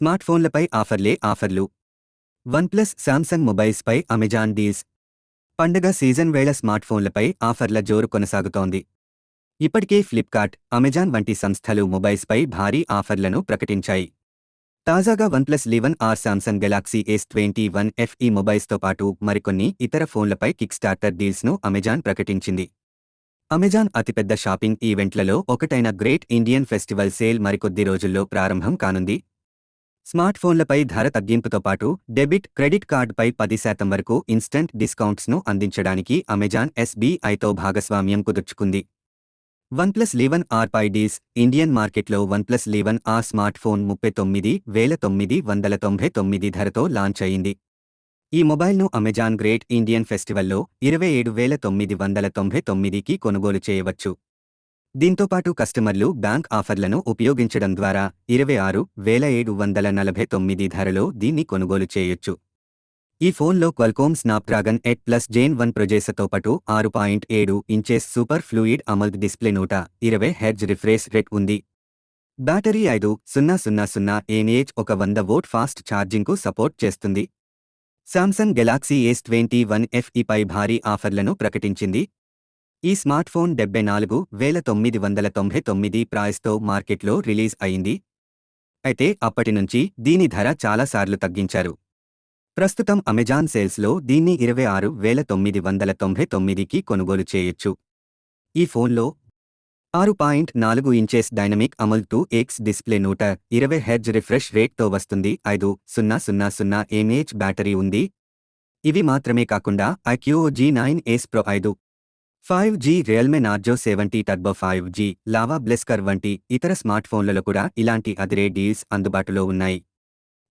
Smart ఫోన్లపై ఆఫర్లే ఆఫర్లు. వన్ప్లస్ శాంసంగ్ మొబైల్స్పై అమెజాన్ డీల్స్. పండగ సీజన్ వేళ స్మార్ట్ ఫోన్లపై ఆఫర్ల జోరు కొనసాగుతోంది. ఇప్పటికే ఫ్లిప్కార్ట్ అమెజాన్ వంటి సంస్థలు మొబైల్స్పై భారీ ఆఫర్లను ప్రకటించాయి. తాజాగా OnePlus eleven R Samsung Galaxy S twenty one FE మొబైల్స్తో పాటు మరికొన్ని ఇతర ఫోన్లపై కిక్ స్టార్టర్ డీల్స్ను అమెజాన్ ప్రకటించింది. అమెజాన్ అతిపెద్ద షాపింగ్ ఈవెంట్లలో ఒకటైన గ్రేట్ ఇండియన్ ఫెస్టివల్ సేల్ మరికొద్ది రోజుల్లో ప్రారంభం కానుంది. స్మార్ట్ ఫోన్లపై ధర తగ్గింపుతో పాటు డెబిట్ క్రెడిట్ కార్డుపై పది శాతం వరకు ఇన్స్టంట్ డిస్కౌంట్స్ను అందించడానికి అమెజాన్ ఎస్బీఐతో భాగస్వామ్యం కుదుర్చుకుంది. వన్ప్లస్ లీవన్ ఆర్ పై ఇండియన్ మార్కెట్లో OnePlus eleven R smart phone ముప్పై తొమ్మిది వేల తొమ్మిది వందల తొంభై తొమ్మిది ధరతో లాంచ్ అయింది. ఈ మొబైల్ను అమెజాన్ గ్రేట్ ఇండియన్ ఫెస్టివల్లో ఇరవై ఏడు వేల తొమ్మిది వందల తొంభై తొమ్మిదికి కొనుగోలు చేయవచ్చు. దీంతోపాటు కస్టమర్లు బ్యాంక్ ఆఫర్లను ఉపయోగించడం ద్వారా ఇరవై ఆరు వేల ఏడు వందల నలభై తొమ్మిది ధరలో దీన్ని కొనుగోలు చేయొచ్చు. ఈ ఫోన్లో Qualcomm Snapdragon eight plus gen one ప్రొజెసర్తో పాటు ఆరు పాయింట్ ఏడు inches super fluid AMOLED display నూట ఇరవై హెర్జ్ రిఫ్రెష్ రేట్ ఉంది. బ్యాటరీ ఐదు సున్నా సున్నా సున్నా ఏనిహెచ్ ఒక వంద వోట్ ఫాస్ట్ ఛార్జింగ్కు సపోర్ట్ చేస్తుంది. Samsung Galaxy S twenty one ఎఫ్ఈపై భారీ ఆఫర్లను ప్రకటించింది. ఈ స్మార్ట్ ఫోన్ డెబ్బై నాలుగు వేల తొమ్మిది వందల తొంభై తొమ్మిది ప్రైస్తో మార్కెట్లో రిలీజ్ అయింది. అయితే అప్పటి నుంచి దీని ధర చాలాసార్లు తగ్గించారు. ప్రస్తుతం అమెజాన్ సేల్స్లో దీన్ని ఇరవై ఆరు వేల తొమ్మిది వందల తొంభై తొమ్మిదికి కొనుగోలు చేయొచ్చు. ఈ ఫోన్లో ఆరు పాయింట్ నాలుగు inches dynamic AMOLED two X display నూట ఇరవై హెడ్జ్ రిఫ్రెష్ రేట్తో వస్తుంది. ఐదు సున్నా సున్నా సున్నా ఎంఏహెచ్ బ్యాటరీ ఉంది. ఇవి మాత్రమే కాకుండా iQOO Z nine S pro ఐదు five G Realme Narzo seventy turbo five G Lava Blaze Curve వంటి ఇతర స్మార్ట్ ఫోన్లలో కూడా ఇలాంటి అదిరే డీల్స్ అందుబాటులో ఉన్నాయి.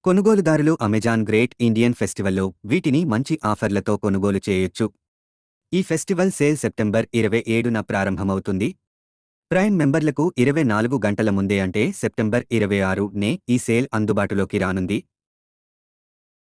కొనుగోలుదారులు అమెజాన్ గ్రేట్ ఇండియన్ ఫెస్టివల్లో వీటిని మంచి ఆఫర్లతో కొనుగోలు చేయొచ్చు. ఈ ఫెస్టివల్ సేల్ సెప్టెంబర్ ఇరవై ఏడున ప్రారంభమవుతుంది. ప్రైమ్ మెంబర్లకు ఇరవై నాలుగు గంటల ముందే అంటే సెప్టెంబర్ ఇరవై ఆరునే ఈ సేల్ అందుబాటులోకి రానుంది.